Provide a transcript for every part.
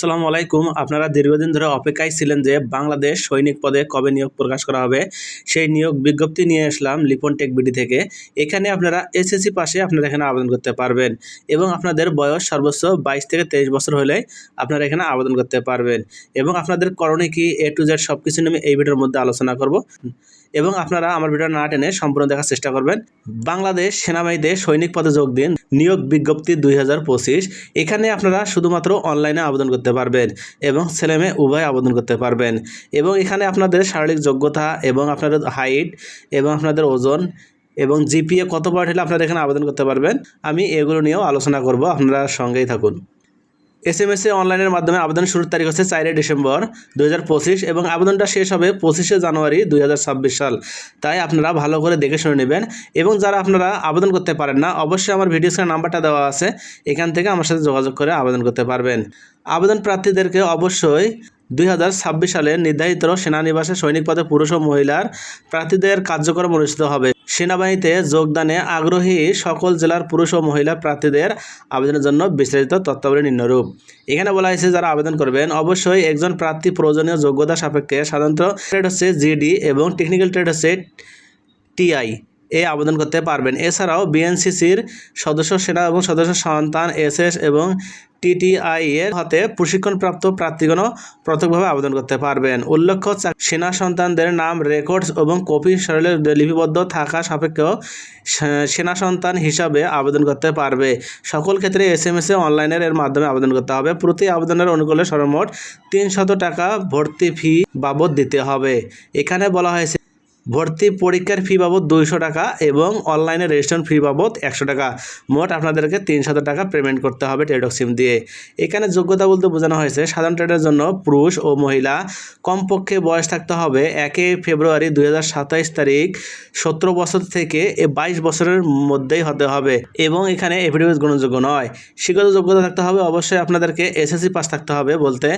আসসালামু আলাইকুম। আপনারা দীর্ঘদিন ধরে অপেক্ষায় ছিলেন যে বাংলাদেশ সৈনিক পদে কবে নিয়োগ প্রকাশ করা হবে, সেই নিয়োগ বিজ্ঞপ্তি নিয়ে আসলাম লিপন টেক বিডি থেকে। এখানে আপনারা এসএসসি পাশে আপনারা এখানে আবেদন করতে পারবেন এবং আপনাদের বয়স সর্বোচ্চ বাইশ থেকে তেইশ বছর হলে আপনারা এখানে আবেদন করতে পারবেন এবং আপনাদের করণীয় কি এ টু জেড সব কিছু নিয়ে এই ভিডিওর মধ্যে আলোচনা করব। এবং আপনারা আমার ভিডিও না টেনে সম্পূর্ণ দেখার চেষ্টা করবেন। বাংলাদেশ সেনাবাহিনীতে সৈনিক পদে যোগ দিন, নিয়োগ বিজ্ঞপ্তি দুই হাজার পঁচিশ। এখানে আপনারা শুধুমাত্র অনলাইনে আবেদন করতে পারবেন এবং ছেলেমেয়ে উভয় আবেদন করতে পারবেন। এবং এখানে আপনাদের শারীরিক যোগ্যতা এবং আপনাদের হাইট এবং আপনাদের ওজন এবং জিপিএ কত পয়েন্ট হলে আপনারা এখানে আবেদন করতে পারবেন, আমি এগুলো নিয়েও আলোচনা করব, আপনারা সঙ্গেই থাকুন। এস এম এস এ অনলাইনের মাধ্যমে আবেদন শুরুর তারিখ হচ্ছে চারই ডিসেম্বর দু হাজার পঁচিশ এবং আবেদনটা শেষ হবে পঁচিশে জানুয়ারি দুই হাজার ছাব্বিশ সাল। তাই আপনারা ভালো করে দেখে শুনে নেবেন এবং যারা আপনারা আবেদন করতে পারেন না, অবশ্যই আমার ভিডিও স্ক্রিনের নাম্বারটা দেওয়া আছে। এখান থেকে আমার সাথে যোগাযোগ করে আবেদন করতে পারবেন। আবেদন প্রার্থীদেরকে অবশ্যই দুই হাজার ছাব্বিশ সালে নির্ধারিত সেনানিবাসে সৈনিক পদে পুরুষ ও মহিলার প্রার্থীদের কার্যক্রম অনুষ্ঠিত হবে। সেনাবাহিনীতে যোগদানে আগ্রহী সকল জেলার পুরুষ ও মহিলা প্রার্থীদের আবেদনের জন্য বিস্তারিত তত্ত্বাবলী নিম্নরূপ। এখানে বলা হয়েছে, যারা আবেদন করবেন, অবশ্যই একজন প্রার্থী প্রয়োজনীয় যোগ্যতা সাপেক্ষে সাধারণত ট্রেড হচ্ছে জিডি এবং টেকনিক্যাল ট্রেড হচ্ছে টিআই এ আবেদন করতে পারবেন। এছাড়াও বিএনসিসির সদস্য সেনা এবং সদস্য সন্তান, এসএস এবং টিটিআই এর হাতে প্রশিক্ষণপ্রাপ্ত প্রার্থীগণও পৃথকভাবে আবেদন করতে পারবেন। উল্লেখ্য সেনা সন্তানদের নাম রেকর্ডস এবং কপি সরলে লিপিবদ্ধ থাকা সাপেক্ষেও সেনা সন্তান হিসাবে আবেদন করতে পারবে। সকল ক্ষেত্রে এস এম এস এ অনলাইনের এর মাধ্যমে আবেদন করতে হবে। প্রতি আবেদনের অনুকূলে সর্বমোট তিনশত টাকা ভর্তি ফি বাবদ দিতে হবে। এখানে বলা হয়েছে ভর্তি পরীক্ষার ফি বাবদ দুইশো টাকা এবং অনলাইনে রেজিস্ট্রেশন ফি বাবদ একশো টাকা। মোট আপনাদেরকে তিনশত টাকা পেমেন্ট করতে হবে টেডক সিম দিয়ে। এখানে যোগ্যতা বলতে বোঝানো হয়েছে, সাধারণ ট্রেডের জন্য পুরুষ ও মহিলা। কমপক্ষে বয়স থাকতে হবে একে ফেব্রুয়ারি দুই তারিখ, সতেরো বছর থেকে বাইশ বছরের মধ্যেই হতে হবে এবং এখানে এফিডেভিট গ্রহণযোগ্য নয়। শিক্ষত যোগ্যতা থাকতে হবে, অবশ্যই আপনাদেরকে এসএসসি পাস থাকতে হবে বলতে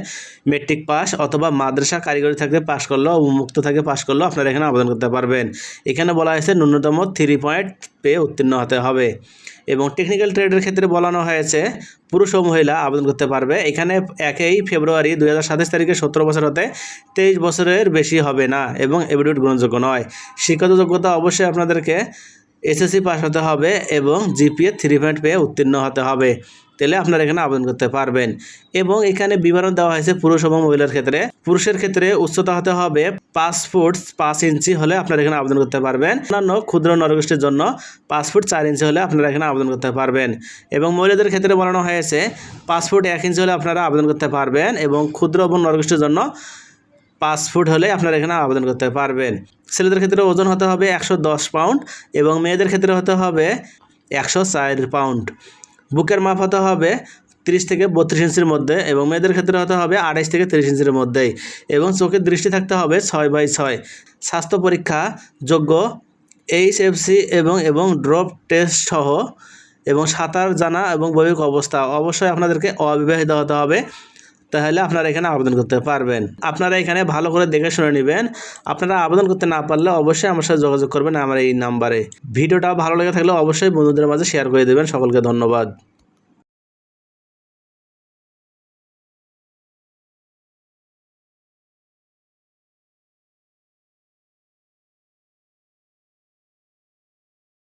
মেট্রিক পাস অথবা মাদ্রাসা কারিগরি থাকতে পাস করলেও মুক্ত থাকে পাস করলেও আপনারা এখানে আবেদন করতে পারবেন। এখানে বলা হয়েছে, ন্যূনতম থ্রি পয়েন্ট পেয়ে উত্তীর্ণ হতে হবে। এবং টেকনিক্যাল ট্রেডের ক্ষেত্রে বলানো হয়েছে, পুরুষ ও মহিলা আবেদন করতে পারবে। এখানে একই ফেব্রুয়ারি দুই হাজার সাতাশ তারিখে সতেরো বছর হতে তেইশ বছরের বেশি হবে না এবং এভিডেভিট গ্রহণযোগ্য নয়। শিক্ষাগত যোগ্যতা অবশ্যই আপনাদেরকে এসএসসি পাস হতে হবে এবং জিপিএ থ্রি পয়েন্ট পেয়ে উত্তীর্ণ হতে হবে। তাহলে আপনারা এখানে আবেদন করতে পারবেন। এবং এখানে বিবরণ দেওয়া হয়েছে পুরুষ এবং মহিলার ক্ষেত্রে। পুরুষের ক্ষেত্রে উচ্চতা হতে হবে পাঁচ ফুট পাঁচ ইঞ্চি হলে আপনারা এখানে আবেদন করতে পারবেন। অন্যান্য ক্ষুদ্র নরগোষ্ঠীর জন্য পাঁচ ফুট চার ইঞ্চি হলে আপনারা এখানে আবেদন করতে পারবেন। এবং মহিলাদের ক্ষেত্রে বলানো হয়েছে পাঁচ ফুট এক ইঞ্চি হলে আপনারা আবেদন করতে পারবেন এবং ক্ষুদ্র এবং নরগোষ্ঠীর জন্য পাঁচ ফুট হলে আপনারা এখানে আবেদন করতে পারবেন। ছেলেদের ক্ষেত্রে ওজন হতে হবে একশো দশ পাউন্ড এবং মেয়েদের ক্ষেত্রে হতে হবে একশো চার পাউন্ড। বুকের মাপ হতে হবে তিরিশ থেকে বত্রিশ ইঞ্চির মধ্যে এবং মেয়েদের ক্ষেত্রে হতে হবে আড়াইশ থেকে তিরিশ ইঞ্চির মধ্যেই এবং চোখের দৃষ্টি থাকতে হবে ছয় বাই ছয়। স্বাস্থ্য পরীক্ষা যোগ্য এইচ এফ সি এবং এবং ড্রপ টেস্ট সহ এবং সাঁতার জানা এবং বৈবিক অবস্থা। অবশ্যই আপনাদেরকে অবিবাহিত হতে হবে। তাহলে আপনারা এখানে আবেদন করতে পারবেন। আপনারা এখানে ভালো করে দেখে শুনে নেবেন। আপনারা আবেদন করতে না পারলে অবশ্যই আমার সাথে যোগাযোগ করবেন আমার এই নাম্বারে। ভিডিওটা ভালো লেগে থাকলে অবশ্যই বন্ধুদের মাঝে শেয়ার করে দেবেন। সকলকে ধন্যবাদ।